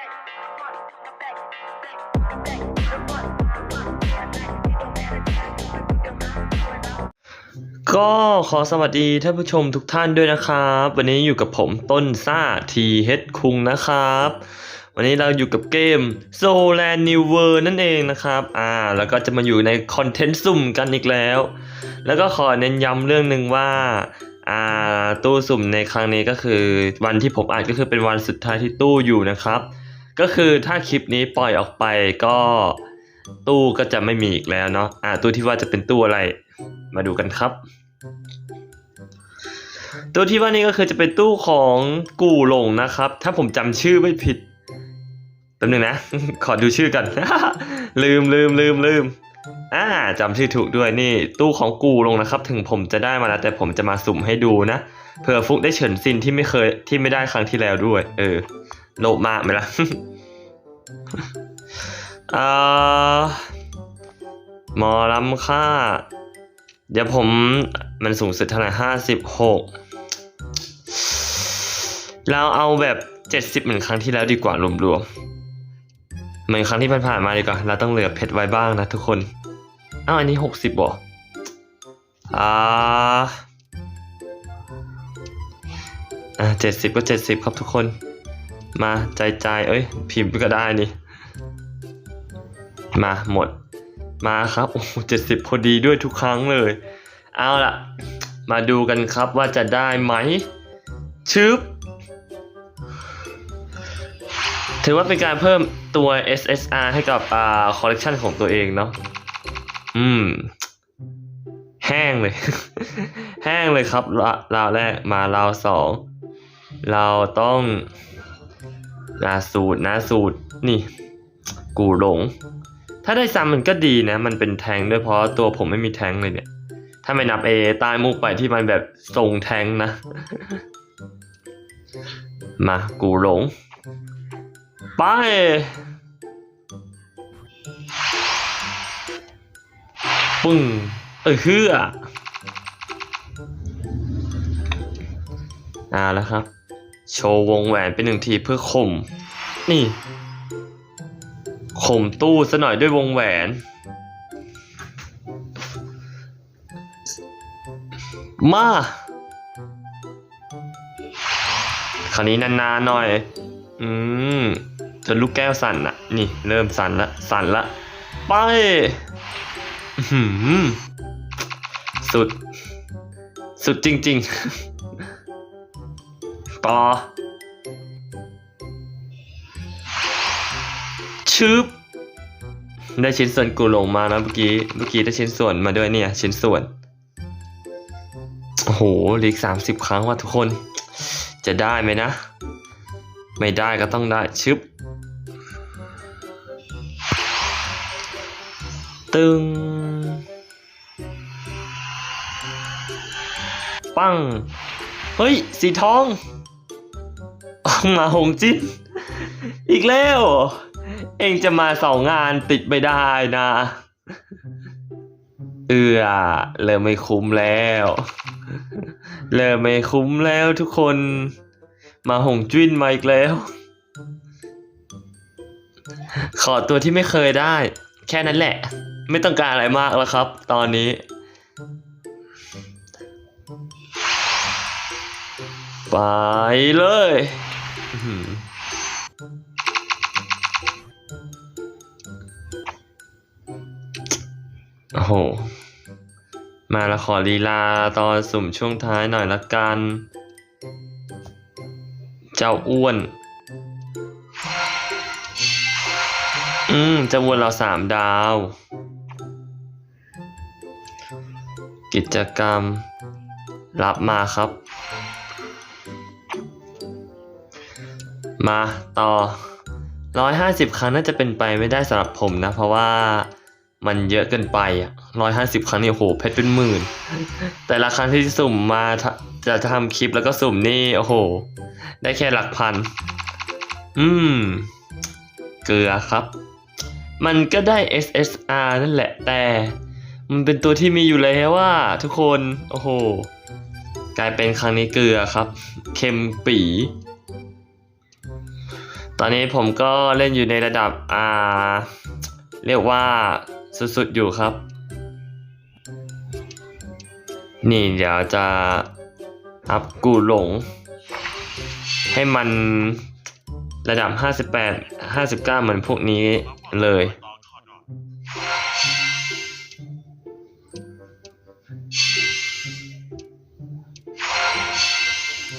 ก็ขอสวัสดีท่านผู้ชมทุกท่านด้วยนะครับ วันนี้อยู่กับผมต้นซ่าทีเฮดคุงนะครับ วันนี้เราอยู่กับเกม s o l a n New World นั่นเองนะครับอ่าแล้วก็จะมาอยู่ในคอนเทนต์สุ่มกันอีกแล้ว แล้วก็ขอเน้นย้ำเรื่องหนึ่งว่าอ่าตู้สุ่มในครั้งนี้ก็คือวันที่ผมอ่านก็คือเป็นวันสุดท้ายที่ตู้อยู่นะครับ ก็คือถ้าคลิปนี้ปล่อยออกไปก็ตู้ก็จะไม่มีอีกแล้วเนาะอ่าตู้ที่ว่าจะเป็นตู้อะไร มาดูกันครับตัวที่ว่านี่ก็คือจะเป็นตู้ของกู่หลงนะครับ ถ้าผมจำชื่อไม่ผิดแป๊บนึงนะ ขอดูชื่อกัน ลืมลืมลืมลืมอ่าจำชื่อถูกด้วยนี่ ตู้ของกู่หลงนะครับ ถึงผมจะได้มาแล้ว แต่ผมจะมาสุ่มให้ดูนะเผื่อฟุกได้เฉินซินที่ไม่เคยที่ไม่ได้ครั้งที่แล้วด้วย เออ โลภมากไหมล่ะ อ่าหมอลำค่า เดี๋ยวผมมันสูงสุดเท่าไหร่ห้าสิบหกเราเอาแบบเจ็ดสิบเหมือนครั้งที่แล้วดีกว่ารวมๆเหมือนครั้งที่ผ่านๆมาดีกว่า เราต้องเหลือเพชรไว้บ้างนะทุกคนอ้าวอันนี้หกสิบบ่อ่าอ่าเจ็ดสิบก็เจ็ดสิบครับทุกคน มาใจใจเอ้ย พิมพ์ก็ได้นี่ มาหมด มาครับ โอ้เจ็ดสิบพอดีด้วยทุกครั้งเลย เอาล่ะ มาดูกันครับว่าจะได้ไหม ชึบ ถือว่าเป็นการเพิ่มตัว SSR ให้กับอ่าคอลเลกชันของตัวเองเนาะ อืม แห้งเลย แห้งเลยครับราราวแรก มาราวสอง เราต้อง นาสูตรนะสูตรนี่ กูหลง ถ้าได้ซ้ำมันก็ดีนะ มันเป็นแทงด้วยเพราะตัวผมไม่มีแทงเลยเนี่ย ถ้าไม่นับเอใต้มุกไปที่มันแบบทรงแทงนะ มากูหลง ไปปึ้งเออเฮืออ่าแล้วครับ โชว์วงแหวนเป็นหนึ่งทีเพื่อข่ม นี่ ข่มตู้ซะหน่อยด้วยวงแหวน มา คราวนี้นานๆหน่อย อืมจนลูกแก้วสั่นอะนี่ เริ่มสั่นละ สั่นละ ไปหือสุด สุดจริง ๆ ต่อชึบได้ชิ้นส่วนกูหลงมานะเมื่อกี้เมื่อกี้ได้ชิ้นส่วนมาด้วยเนี่ย ชิ้นส่วนโอ้โหลีกสามสิบครั้งว่ะทุกคน จะได้ไหมนะ ไม่ได้ก็ต้องได้ชึบตึงปัง เฮ้ย สีทอง มาหงจิ้น อีกแล้ว เองจะมาสองงานติดไม่ได้นะ เอือเริ่มไม่คุ้มแล้ว เริ่มไม่คุ้มแล้วทุกคน มาหงจุ้นมาอีกแล้ว ขอตัวที่ไม่เคยได้ แค่นั้นแหละ ไม่ต้องการอะไรมากแล้วครับ ตอนนี้ไปเลย โอ้โห มาล้วขอลีลาตอนสุ่มช่วงท้ายหน่อยละกัน เจ้าอ้วน อืมเจ้าอ้วนเราสามดาว กิจกรรม รับมาครับ มาต่อร้อยห้าสิบครั้งน่าจะเป็นไปไม่ได้สำหรับผมนะ เพราะว่ามันเยอะเกินไปอะร้อยห้าสิบครั้งนี่โอ้โหเพชรเป็นหมื่น แต่ละครั้งที่สุ่มมาจะทำคลิปแล้วก็สุ่มนี่โอ้โห ได้แค่หลักพัน อืม เกลือครับ มันก็ได้ SSR นั่นแหละแต่ มันเป็นตัวที่มีอยู่แล้วว่าทุกคน โอ้โห กลายเป็นครั้งนี้เกลือครับ เค็มปี ตอนนี้ผมก็เล่นอยู่ในระดับอ่าเรียกว่าสุดๆอยู่ครับ นี่เดี๋ยวจะอัพกูหลง ให้มันระดับ 58 59 เหมือนพวกนี้เลย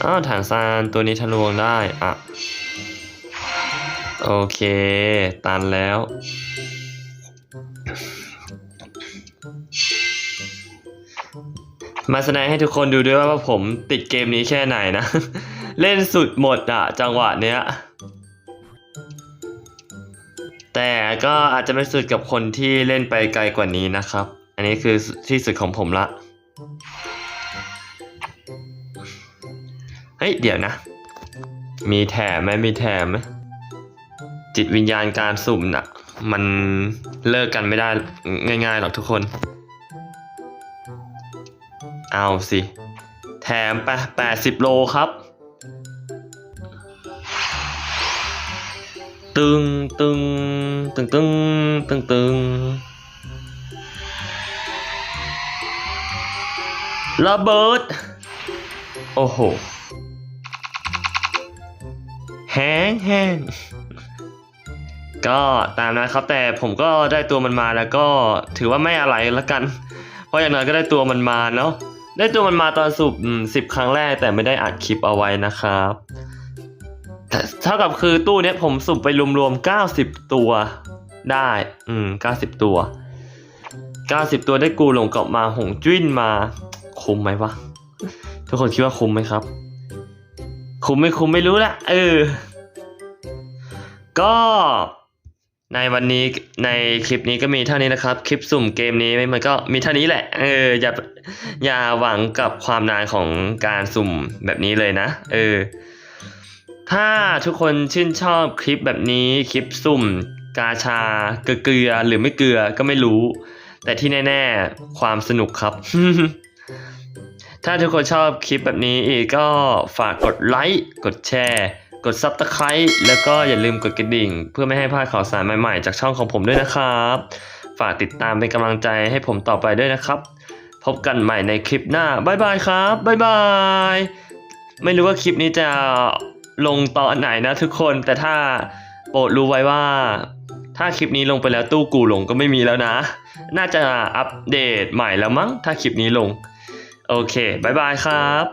อ้าวถังซานตัวนี้ทะลวงได้ อะ โอเค ตันแล้ว มาแสดงให้ทุกคนดูด้วยว่าผมติดเกมนี้แค่ไหนนะ เล่นสุดหมดอะจังหวะเนี้ย แต่ก็อาจจะไม่สุดกับคนที่เล่นไปไกลกว่านี้นะครับ อันนี้คือที่สุดของผมละ เฮ้ย เดี๋ยวนะ มีแถมไหมมีแถมไหม จิตวิญญาณการสุ่มน่ะ มันเลิกกันไม่ได้ง่าย ๆ หรอกทุกคน เอาสิ แถมไปแปดสิบโลครับ ตึงตึงตึงตึงตึงตึงระเบิด โอ้โห แห้งแห้ง ก็ตามนะครับแต่ผมก็ได้ตัวมันมาแล้วก็ถือว่าไม่อะไรละกัน เพราะอย่างน้อยก็ได้ตัวมันมาเนาะได้ตัวมันมาตอนสูบสิบครั้งแรกแต่ไม่ได้อัดคลิปเอาไว้นะครับเท่ากับคือตู้เนี้ยผมสุ่มไปรวมๆ90 ตัวได้ อืม90 ตัว 90 ตัวได้กูหลงกลับมาหงจุ้นมา คุ้มไหมวะ ทุกคนคิดว่าคุ้มไหมครับ คุ้มไม่คุ้มไม่รู้ละเออ ก็ ในวันนี้ในคลิปนี้ก็มีเท่านี้นะครับ คลิปสุ่มเกมนี้มันก็มีเท่านี้แหละ เอออย่าอย่าหวังกับความนานของการสุ่มแบบนี้เลยนะ เออ ถ้าทุกคนชื่นชอบคลิปแบบนี้คลิปสุ่ม กาชาเกลือหรือไม่เกลือก็ไม่รู้ แต่ที่แน่ ๆ ความสนุกครับ ถ้าทุกคนชอบคลิปแบบนี้อีกก็ฝากกดไลค์กดแชร์ กด Subscribe แล้วก็อย่าลืมกดกระดิ่ง เพื่อไม่ให้พลาดข่าวสารใหม่ๆ จากช่องของผมด้วยนะครับ ฝากติดตามเป็นกำลังใจให้ผมต่อไปด้วยนะครับ พบกันใหม่ในคลิปหน้าบ๊ายบายครับบ๊ายบายไม่รู้ว่าคลิปนี้จะลงตอนไหนนะทุกคนแต่ถ้าโปรดรู้ไว้ว่า ถ้าคลิปนี้ลงไปแล้วตู้กูหลงก็ไม่มีแล้วนะ น่าจะอัปเดตใหม่แล้วมั้งถ้าคลิปนี้ลง โอเคบายบายครับ